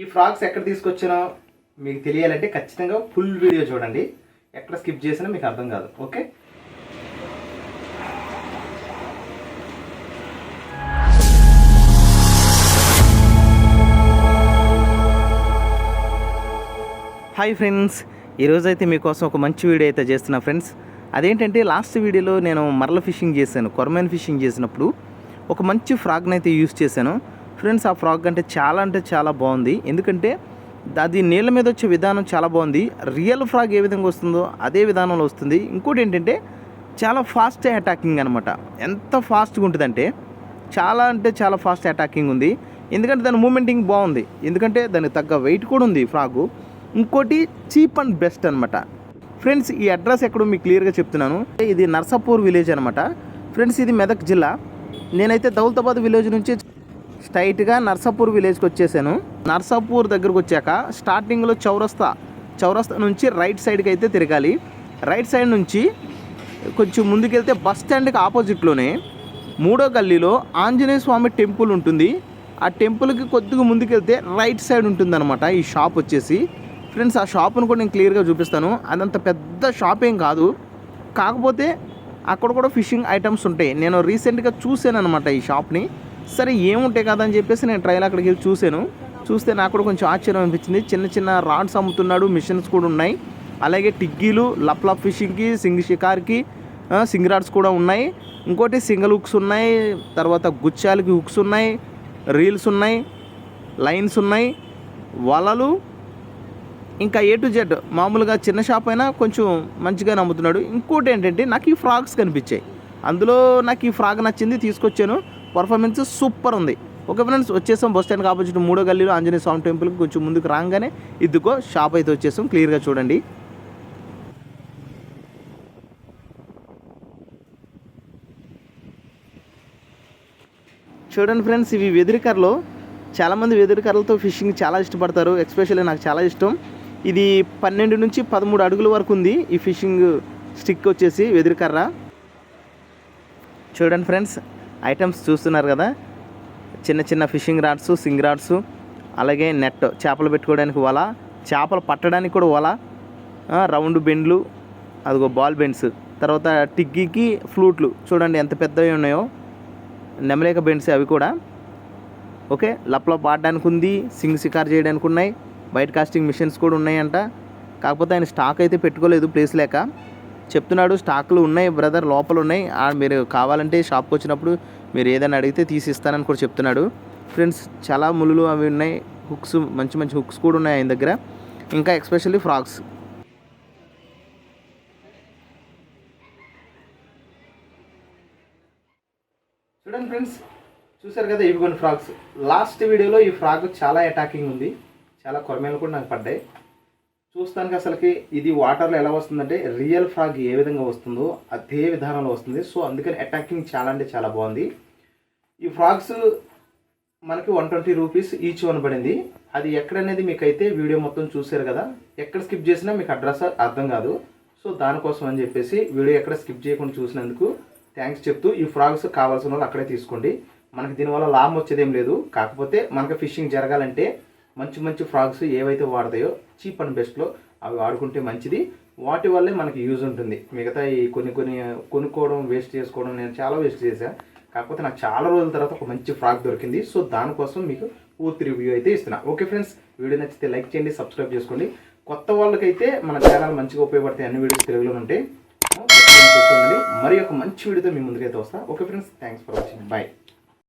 ఈ ఫ్రాక్స్ ఎక్కడ తీసుకొచ్చానో మీకు తెలియాలంటే ఖచ్చితంగా ఫుల్ వీడియో చూడండి. ఎక్కడ స్కిప్ చేసినా మీకు అర్థం కాదు. ఓకే హాయ్ ఫ్రెండ్స్ ఈరోజు అయితే మీకోసం ఒక మంచి వీడియో అయితే చేస్తున్నా ఫ్రెండ్స్ అదేంటంటే లాస్ట్ వీడియోలో నేను మరల ఫిషింగ్ చేశాను. కొరమైన ఫిషింగ్ చేసినప్పుడు ఒక మంచి ఫ్రాగ్ని అయితే యూస్ చేశాను. ఫ్రెండ్స్ ఆ ఫ్రాక్ అంటే చాలా అంటే చాలా బాగుంది. ఎందుకంటే అది నీళ్ళ మీద వచ్చే విధానం చాలా బాగుంది. రియల్ ఫ్రాగ్ ఏ విధంగా వస్తుందో అదే విధానంలో వస్తుంది. ఇంకోటి ఏంటంటే చాలా ఫాస్ట్ అటాకింగ్ అనమాట ఎంత ఫాస్ట్గా ఉంటుందంటే చాలా అంటే చాలా ఫాస్ట్ అటాకింగ్ ఉంది. ఎందుకంటే దాని మూమెంటింగ్ బాగుంది. ఎందుకంటే దానికి తగ్గ వెయిట్ కూడా ఉంది ఫ్రాగు ఇంకోటి చీప్ అండ్ బెస్ట్ అనమాట ఫ్రెండ్స్ ఈ అడ్రస్ ఎక్కడో మీకు క్లియర్గా చెప్తున్నాను. ఇది నర్సాపూర్ విలేజ్ అనమాట ఫ్రెండ్స్ ఇది మెదక్ జిల్లా. నేనైతే దౌలతాబాద్ విలేజ్ నుంచి స్ట్రైట్గా నర్సాపూర్ విలేజ్కి వచ్చేసాను. నర్సాపూర్ దగ్గరకు వచ్చాక స్టార్టింగ్లో చౌరస్తా చౌరస్తా నుంచి రైట్ సైడ్కి అయితే తిరగాలి. రైట్ సైడ్ నుంచి కొంచెం ముందుకెళ్తే బస్ స్టాండ్కి ఆపోజిట్లోనే మూడో గల్లీలో ఆంజనేయ స్వామి టెంపుల్ ఉంటుంది. ఆ టెంపుల్కి కొద్దిగా ముందుకెళ్తే రైట్ సైడ్ ఉంటుందన్నమాట ఈ షాప్ వచ్చేసి. ఫ్రెండ్స్ ఆ షాప్ను కూడా నేను క్లియర్గా చూపిస్తాను. అదంత పెద్ద షాప్ ఏం కాదు. కాకపోతే అక్కడ కూడా ఫిషింగ్ ఐటమ్స్ ఉంటాయి. నేను రీసెంట్గా చూశాను అనమాట ఈ షాప్ని. సరే ఏముంటాయి కదా అని చెప్పేసి నేను ట్రైల్ అక్కడికి వెళ్ళి చూశాను. చూస్తే నాకు కూడా కొంచెం ఆశ్చర్యం అనిపించింది. చిన్న చిన్న రాడ్స్ అమ్ముతున్నాడు మిషన్స్ కూడా ఉన్నాయి. అలాగే టిగ్గీలు లప్ లప్ ఫిషింగ్కి సింగ్ షికార్కి సింగ్ రాడ్స్ కూడా ఉన్నాయి. ఇంకోటి సింగిల్ హుక్స్ ఉన్నాయి తర్వాత గుచ్చాలకి హుక్స్ ఉన్నాయి రీల్స్ ఉన్నాయి లైన్స్ ఉన్నాయి వలలు. ఇంకా ఏ టు జెడ్ మామూలుగా చిన్న షాప్ అయినా కొంచెం మంచిగా నమ్ముతున్నాడు. ఇంకోటి ఏంటంటే నాకు ఈ ఫ్రాక్స్ కనిపించాయి. అందులో నాకు ఈ ఫ్రాక్ నచ్చింది తీసుకొచ్చాను. పర్ఫార్మెన్స్ సూపర్ ఉంది. ఓకే ఫ్రెండ్స్ వచ్చేసాం బస్ స్టాండ్కి ఆపోజిట్ మూడో గల్లీలో ఆంజనేయ స్వామి టెంపుల్కి కొంచెం ముందుకు రాగానే ఇదిగో షాప్ అయితే వచ్చేసాం. క్లియర్గా చూడండి. చూడండి ఫ్రెండ్స్ ఇవి వెదిరికర్రలు చాలామంది వెదిరికర్రలతో ఫిషింగ్ చాలా ఇష్టపడతారు. ఎక్స్పెషల్లీ నాకు చాలా ఇష్టం. ఇది పన్నెండు నుంచి పదమూడు అడుగుల వరకు ఉంది ఈ ఫిషింగ్ స్టిక్ వచ్చేసి వెదిరికర్ర చూడండి ఫ్రెండ్స్ ఐటమ్స్ చూస్తున్నారు కదా? చిన్న చిన్న ఫిషింగ్ రాడ్స్ సింగ్ రాడ్స్ అలాగే నెట్ చేపలు పెట్టుకోవడానికి వల చేపలు పట్టడానికి కూడా వల రౌండ్ బెండ్లు అదిగో బాల్ బెండ్స్. తర్వాత టిగ్గీకి ఫ్లూట్లు. చూడండి ఎంత పెద్దవి ఉన్నాయో. నెమలేక బెండ్స్ అవి కూడా. ఓకే లప్లప్ ఆడడానికి ఉంది సింగ్ షికార్ చేయడానికి ఉన్నాయి వైట్ కాస్టింగ్ మిషన్స్ కూడా ఉన్నాయంట. కాకపోతే ఆయన స్టాక్ అయితే పెట్టుకోలేదు ప్లేస్ లేక. చెప్తున్నాడు స్టాక్లు ఉన్నాయి బ్రదర్ లోపల ఉన్నాయి. ఆ మీరు కావాలంటే షాప్కి వచ్చినప్పుడు మీరు ఏదైనా అడిగితే తీసి ఇస్తానని కూడా చెప్తున్నాడు. ఫ్రెండ్స్ చాలా ముళ్ళు అవి ఉన్నాయి. హుక్స్ మంచి మంచి హుక్స్ కూడా ఉన్నాయి ఆయన దగ్గర. ఇంకా ఎక్స్పెషల్లీ ఫ్రాక్స్. చూడండి ఫ్రెండ్స్ చూసారు కదా ఇవి కొన్ని ఫ్రాక్స్. లాస్ట్ వీడియోలో ఈ ఫ్రాక్ చాలా అటాకింగ్ ఉంది. చాలా కొరమేలు కూడా నాకు పడ్డాయి. చూస్తానికి అసలుకి ఇది వాటర్లో ఎలా వస్తుందంటే రియల్ ఫ్రాగ్ ఏ విధంగా వస్తుందో అదే విధానంలో వస్తుంది. సో అందుకని అటాకింగ్ చాలా అంటే చాలా బాగుంది. ఈ ఫ్రాగ్స్ మనకి one twenty rupees each one పడింది అది ఎక్కడనేది మీకు అయితే వీడియో మొత్తం చూసారు కదా ఎక్కడ స్కిప్ చేసినా మీకు అడ్రస్ అర్థం కాదు. సో దానికోసం అని చెప్పేసి వీడియో ఎక్కడ స్కిప్ చేయకుండా చూసినందుకు థ్యాంక్స్ చెప్తూ ఈ ఫ్రాగ్స్ కావాల్సిన వాళ్ళు అక్కడే తీసుకోండి. మనకి దీనివల్ల లాభం వచ్చేదేం లేదు. కాకపోతే మనకి ఫిషింగ్ జరగాలంటే మంచి మంచి ఫ్రాగ్స్ ఏవైతే వాడతాయో చీప్ అండ్ బెస్ట్లో అవి వాడుకుంటే మంచిది. వాటి వల్లే మనకి యూజ్ ఉంటుంది. మిగతా ఈ కొన్ని కొన్ని కొనుక్కోవడం వేస్ట్ చేసుకోవడం నేను చాలా వేస్ట్ చేశాను కాకపోతే నాకు చాలా రోజుల తర్వాత ఒక మంచి ఫ్రాక్ దొరికింది. సో దానికోసం మీకు పూర్తి రివ్యూ అయితే ఇస్తున్నా. ఓకే ఫ్రెండ్స్ వీడియో నచ్చితే లైక్ చేయండి సబ్స్క్రైబ్ చేసుకోండి. కొత్త వాళ్ళకైతే మన ఛానల్ మంచిగా ఉపయోగపడతాయి అన్ని వీడియోస్ తెలుగులో ఉంటాయి మరి ఒక మంచి వీడియోతో మీ ముందుకైతే వస్తా. Okay friends thanks for watching. Bye